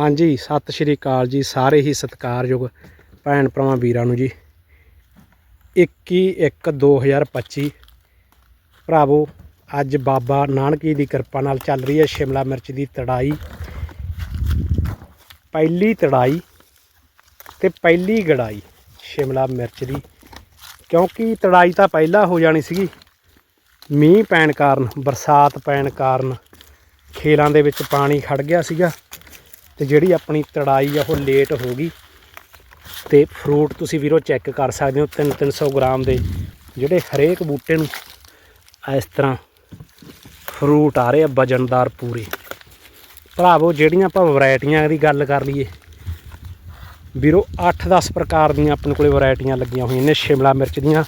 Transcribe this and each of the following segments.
ਹਾਂਜੀ, ਸਤਿ ਸ਼੍ਰੀ ਅਕਾਲ ਜੀ, ਸਾਰੇ ਹੀ ਸਤਿਕਾਰਯੋਗ ਭੈਣ ਭਰਾਵਾਂ ਵੀਰਾਂ ਨੂੰ ਜੀ। 21 1 2025 ਭਰਾਵੋ, ਅੱਜ ਬਾਬਾ ਨਾਨਕੀ ਦੀ ਕਿਰਪਾ ਨਾਲ ਚੱਲ ਰਹੀ ਹੈ ਸ਼ਿਮਲਾ ਮਿਰਚ ਦੀ ਤੜਾਈ। ਪਹਿਲੀ ਤੜਾਈ ਤੇ ਪਹਿਲੀ ਗੜਾਈ ਸ਼ਿਮਲਾ ਮਿਰਚ ਦੀ। ਕਿਉਂਕਿ ਤੜਾਈ ਤਾਂ ਪਹਿਲਾਂ ਹੋ ਜਾਣੀ ਸੀਗੀ। ਮੀਂਹ ਪੈਣ ਕਾਰਨ, ਬਰਸਾਤ ਪੈਣ ਕਾਰਨ ਖੇਲਾਂ ਦੇ ਵਿੱਚ ਪਾਣੀ ਖੜ ਗਿਆ ਸੀਗਾ। ਤੇ ਜਿਹੜੀ ਆਪਣੀ ਤੜਾਈ ਆ ਉਹ ਲੇਟ ਹੋ ਗਈ। ਤੇ ਫਰੂਟ ਤੁਸੀਂ ਵੀਰੋ ਚੈੱਕ ਕਰ ਸਕਦੇ ਹੋ 3-300 ਗ੍ਰਾਮ ਦੇ ਜਿਹੜੇ ਹਰੇਕ ਬੂਟੇ ਨੂੰ ਇਸ ਤਰ੍ਹਾਂ ਫਰੂਟ ਆ ਰਹੇ ਆ ਵਜਨਦਾਰ ਪੂਰੇ। ਭਰਾਵੋ, ਜਿਹੜੀਆਂ ਆਪਾਂ ਵੈਰਾਈਟੀਆਂ ਦੀ ਗੱਲ ਕਰ ਲਈਏ, ਵੀਰੋ 8-10 ਪ੍ਰਕਾਰ ਦੀਆਂ ਆਪਣੇ ਕੋਲੇ ਵੈਰਾਈਟੀਆਂ ਲੱਗੀਆਂ ਹੋਈਆਂ ਨੇ, ਸ਼ਿਮਲਾ ਮਿਰਚ ਦੀਆਂ।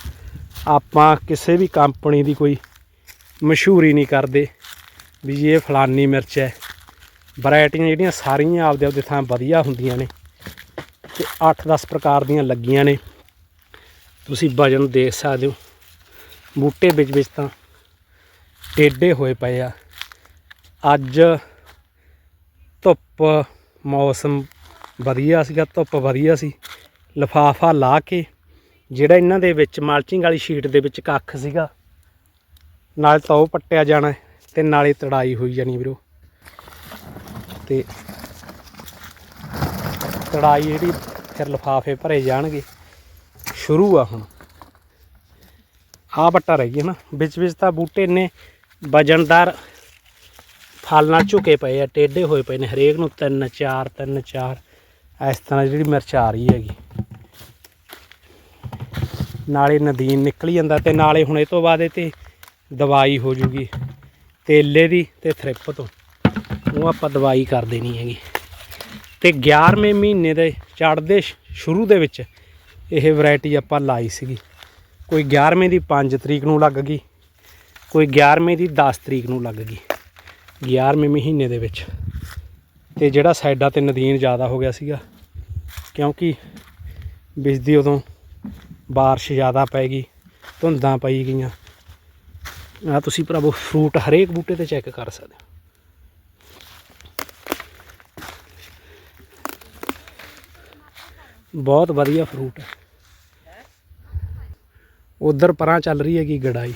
ਆਪਾਂ ਕਿਸੇ ਵੀ ਕੰਪਨੀ ਦੀ ਕੋਈ ਮਸ਼ਹੂਰੀ ਨਹੀਂ ਕਰਦੇ ਵੀ ਜੀ ਇਹ ਫਲਾਨੀ ਮਿਰਚ ਹੈ ਵੈਰਾਈਟੀਆਂ ਜਿਹੜੀਆਂ ਸਾਰੀਆਂ ਆਪਦੇ ਆਪਦੇ ਥਾਂ ਵਧੀਆ ਹੁੰਦੀਆਂ ਨੇ ਤੇ 8-10 ਪ੍ਰਕਾਰ ਦੀਆਂ ਲੱਗੀਆਂ ਨੇ। ਤੁਸੀਂ ਵਜਨ ਦੇਖ ਸਕਦੇ ਹੋ। ਬੂਟੇ ਵਿੱਚ ਵਿੱਚ ਤਾਂ ਟੇਢੇ ਹੋਏ ਪਏ ਆ। ਅੱਜ ਧੁੱਪ ਮੌਸਮ ਵਧੀਆ ਸੀਗਾ, ਧੁੱਪ ਵਧੀਆ ਸੀ। ਲਫਾਫਾ ਲਾ ਕੇ ਜਿਹੜਾ ਇਹਨਾਂ ਦੇ ਵਿੱਚ ਮਾਲਚਿੰਗ ਵਾਲੀ ਸ਼ੀਟ ਦੇ ਵਿੱਚ ਕੱਖ ਸੀਗਾ, ਨਾਲ ਤਾਂ ਉਹ ਪੱਟਿਆ ਜਾਣਾ ਹੈ ਤੇ ਨਾਲੇ ਤੜਾਈ ਹੋਈ ਜਾਣੀ ਵੀਰੋ। ਤੇ ਤੜਾਈ ਜਿਹੜੀ ਫਿਰ ਲਫਾਫੇ ਭਰੇ ਜਾਣਗੇ। ਸ਼ੁਰੂ ਆ ਹੁਣ। ਆ ਬੱਟਾ ਰਹਿ ਗਿਆ ਨਾ। ਵਿੱਚ ਵਿੱਚ ਤਾਂ ਬੂਟੇ ਨੇ ਵਜਨਦਾਰ ਫਲ ਨਾਲ ਝੁਕੇ ਪਏ ਆ, ਟੇਢੇ ਹੋਏ ਪਏ ਨੇ ਹਰੇਕ ਨੂੰ ਤਿੰਨ, ਚਾਰ ਤਿੰਨ, ਚਾਰ। ਇਸ ਤਰ੍ਹਾਂ ਜਿਹੜੀ ਮਿਰਚ ਆ ਰਹੀ ਹੈਗੀ। ਨਾਲੇ ਨਦੀਨ ਨਿਕਲ ਜਾਂਦਾ ਤੇ ਨਾਲੇ ਹੁਣ ਇਹ ਤੋਂ ਬਾਅਦ ਇਹ ਤੇ ਦਵਾਈ ਹੋ ਜੂਗੀ। ਤੇਲੇ ਦੀ ਤੇ ਥ੍ਰਿਪ ਤੋਂ। ਉਹ ਆਪਾਂ ਦਵਾਈ ਕਰ ਦੇਣੀ ਹੈਗੀ। ਤੇ 11ਵੇਂ ਮਹੀਨੇ ਦੇ ਚੜ੍ਹਦੇ ਸ਼ੁਰੂ ਦੇ ਵਿੱਚ ਇਹ ਵੈਰਾਈਟੀ ਆਪਾਂ ਲਾਈ ਸੀਗੀ। ਕੋਈ 11ਵੇਂ ਦੀ 5 ਤਰੀਕ ਨੂੰ ਲੱਗ ਗਈ, ਕੋਈ 11ਵੇਂ ਦੀ 10 ਤਰੀਕ ਨੂੰ ਲੱਗ ਗਈ 11ਵੇਂ ਮਹੀਨੇ ਦੇ ਵਿੱਚ। ਤੇ ਜਿਹੜਾ ਸਾਈਡਾਂ ਤੇ ਨਦੀਨ ਜ਼ਿਆਦਾ ਹੋ ਗਿਆ ਸੀਗਾ, ਕਿਉਂਕਿ ਬਿਜਦੀ ਉਦੋਂ ਬਾਰਿਸ਼ ਜ਼ਿਆਦਾ ਪੈ ਗਈ, ਧੁੰਦਾਂ ਪਈ ਗਈਆਂ। ਆ ਤੁਸੀਂ ਭਰਾਵੋ, ਫਰੂਟ ਹਰੇਕ ਬੂਟੇ ਤੇ ਚੈੱਕ ਕਰ ਸਕਦੇ ਹੋ। ਬਹੁਤ ਵਧੀਆ ਫਰੂਟ ਹੈ। ਉਧਰ ਪਰਾਂ ਚੱਲ ਰਹੀ ਹੈਗੀ ਗੜਾਈ।